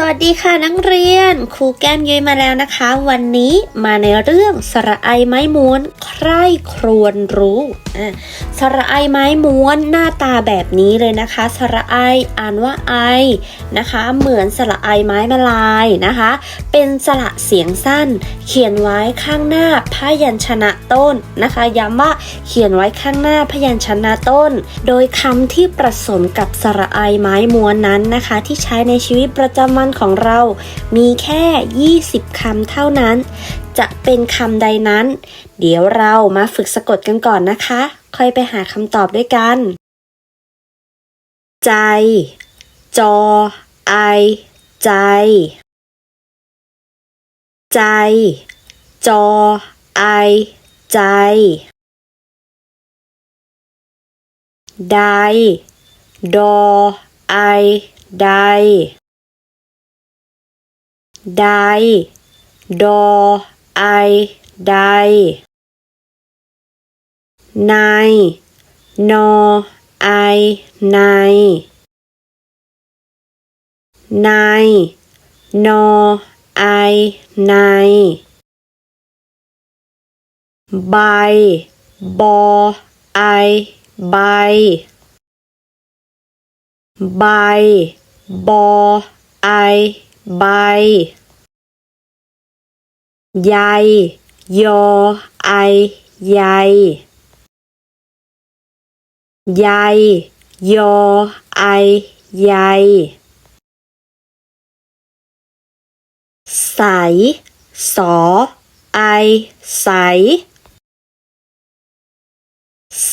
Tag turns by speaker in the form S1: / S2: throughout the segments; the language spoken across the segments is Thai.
S1: สวัสดีค่ะนักเรียน ครูแก้มยุ้ยมาแล้วนะคะ วันนี้มาในเรื่องสระไอไม้ม้วน ใคร่ครวนรู้ สระไอไม้ม้วนหน้าตาแบบนี้เลยนะคะ สระไออ่านว่าไอนะคะ เหมือนสระไอไม้มาลายนะคะ เป็นสระเสียงสั้น เขียนไว้ข้างหน้าพยัญชนะต้นนะคะ ย้ำว่าเขียนไว้ข้างหน้าพยัญชนะต้น โดยคำที่ผสมกับสระไอไม้ม้วนนั้นนะคะ ที่ใช้ในชีวิตประจำวันของเรา มีแค่ 20คำเท่านั้น จะเป็นคำใดนั้น เดี๋ยวเรามาฝึกสะกดกันก่อนนะคะ ค่อยไปหาคำตอบด้วยกัน ใจ จอ ไอ ใจ ใจ จอ ไอ ใจ ได ดอ ไอ ได ได ดอ ไอ ได ในนอไอในในนอไอในใบบอไอใบใบบอไอใบใยยอไอใย ใยยอ ไอ ใย ใส สอ ไอ ใส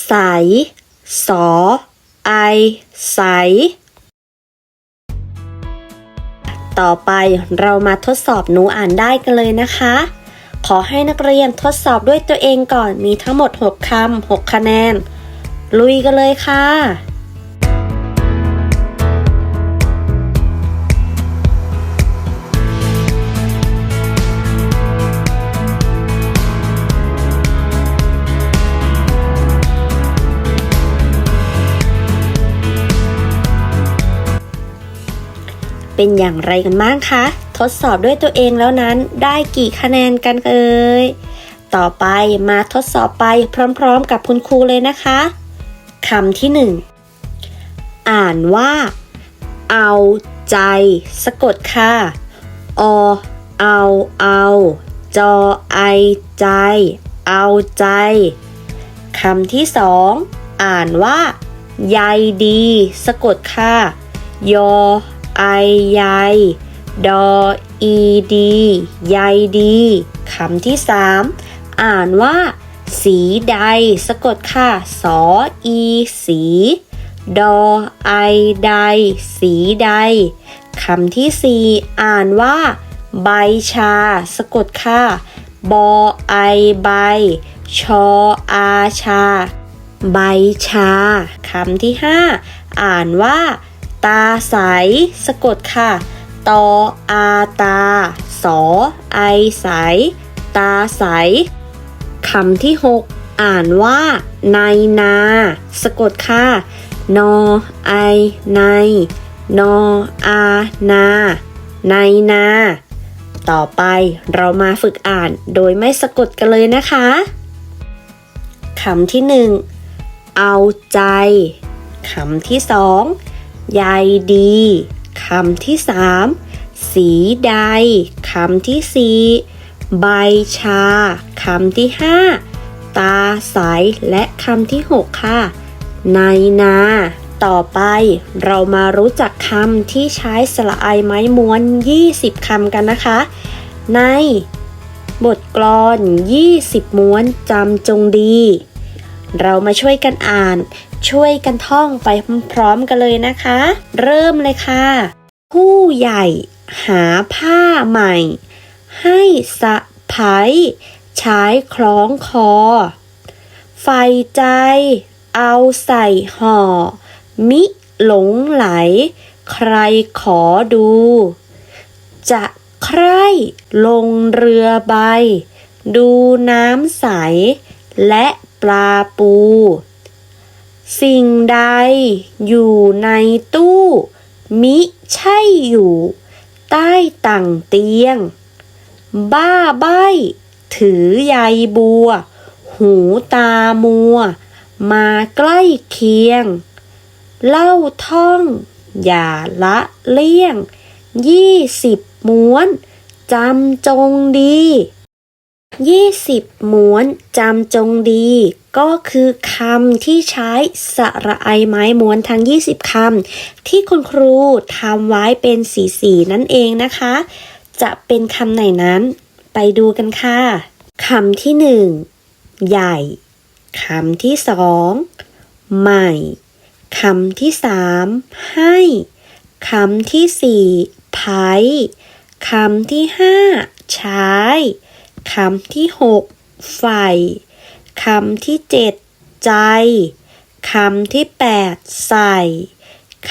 S1: ใส สอ ไอ ใส ต่อไปเรามาทดสอบหนูอ่านได้กันเลยนะคะ ขอให้นักเรียนทดสอบด้วยตัวเองก่อนมีทั้งหมด 6คำ6คะแนน ลุยกันเลยค่ะ เป็นอย่างไรกันบ้างคะ ทดสอบด้วยตัวเองแล้วนั้นได้กี่คะแนนกันเอ่ยต่อไปมาทดสอบไปพร้อมๆกับคุณครูเลยนะคะ คำที่หนึ่งอ่านว่า เอาใจสะกดค่ะ อ เอาเอาจอไอใจ เอาใจคำที่สองอ่านว่าใยดี สะกดค่ะ ยอไอใยดออีดีใยดีคำที่สามอ่านว่า สีใด สะกดค่ะ สออี สี ดอไอใด สีใดคำที่สี่อ่านว่า ใบชา สะกดค่ะ บอไอใบ ชออาชา ใบชาคำที่ห้าอ่านว่า ตาใส สะกดค่ะ ตออาตา สอไอใส ตาใส คำที่ 6 อ่านว่า ในนา สะกดค่ะ นอ ไอ ใน นอ อา นา ในนา ต่อไปเรามาฝึกอ่านโดยไม่สะกดกันเลยนะคะคำที่หนึ่งเอาใจคำที่สองใยดีคำที่สามสีใดคำที่สี่ ใบชาคำที่ห้าตาใสและคำที่หกค่ะ ในนา ต่อไปเรามารู้จักคำที่ใช้สระไอไม้ม้วน 20 คำกันนะคะ ใน บทกลอน 20 ม้วนจำจงดี เรามาช่วยกันอ่าน ช่วยกันท่องไปพร้อมๆกันเลยนะคะ เริ่มเลยค่ะ ผู้ใหญ่หาผ้าใหม่ ให้สะพายใช้คล้องคอ ไฟใจ เอาใส่ห่อ มิหลงไหล ใครขอดู จะใครลงเรือใบ ดูน้ำใส และปลาปู สิ่งใดอยู่ในตู้ มิใช่อยู่ ใต้ตั่งเตียง บ้าใบถือใยบัว หูตามัว มาใกล้เคียง เล่าท่อง อย่าละเลี่ยง ยี่สิบม้วนจำจงดียี่สิบม้วนจำจงดี ก็คือคำที่ใช้สระไอไม้ม้วนทั้ง 20 คำที่คุณครูทำไว้เป็นสีสีๆนั่นเองนะคะ จะเป็นคำไหนนั้น ไปดูกันค่ะคำที่หนึ่งใหญ่คำที่สองใหม่คำที่สามให้คำที่สี่ไผ่คำที่ห้าใช้คำที่หกใฝ่คำที่เจ็ดใจคำที่แปดใส่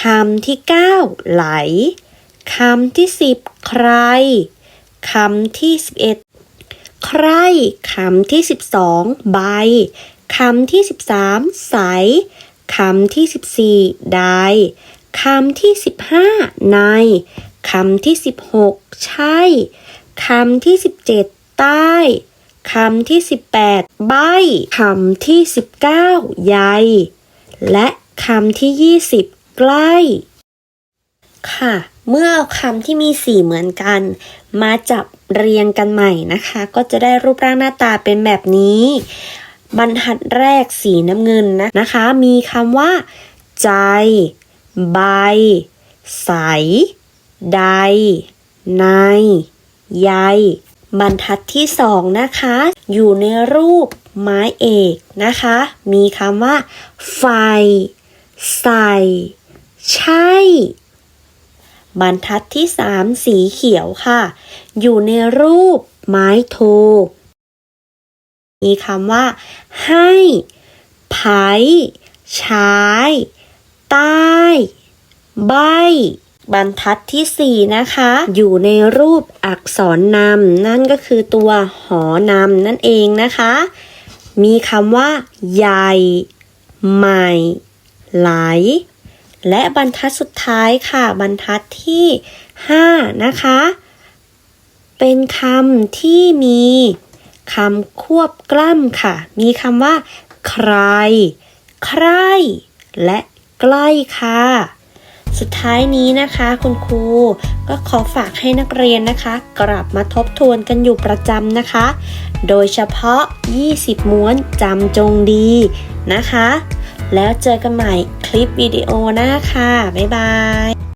S1: คำที่เก้าไหล คำที่สิบใคร คำที่สิบเอ็ดใคร คำที่สิบสองใบ คำที่สิบสามใส คำที่สิบสี่ได้คำที่สิบห้าใน คำที่สิบหกใช่ คำที่สิบเจ็ดใต้คำที่สิบแปดใบคำที่สิบเก้าใย และคำที่ยี่สิบใกล้ ค่ะ เมื่อคำที่มีสีเหมือนกัน มาจับเรียงกันใหม่นะคะ ก็จะได้รูปร่างหน้าตาเป็นแบบนี้ บรรทัดแรกสีน้ำเงินนะนะคะ มีคำว่า ใจ ใบ ใส ใด ในใยบรรทัดที่สองนะคะ อยู่ในรูปไม้เอกนะคะ มีคำว่า ไฟ ใส่ ใช่ บรรทัดที่สามสีเขียวค่ะ อยู่ในรูปไม้โท มีคำว่า ให้ไผใช้ใต้ใบบรรทัดที่สี่นะคะ อยู่ในรูปอักษรนำนั่นก็คือตัวหอนำนั่นเองนะคะ มีคำว่า ใหญ่ ใหม่ไหล และบรรทัดสุดท้ายค่ะ บรรทัดที่ 5 นะคะ เป็นคำที่มีคำควบกล้ำค่ะ มีคำว่า ใคร ใคร และใกล้ค่ะ สุดท้ายนี้นะคะคุณครู ก็ขอฝากให้นักเรียนนะคะ กลับมาทบทวนกันอยู่ประจำนะคะ โดยเฉพาะ 20 ม้วนจำจงดีนะคะ แล้วเจอกันใหม่คลิปวิดีโอหน้าค่ะ บ๊ายบาย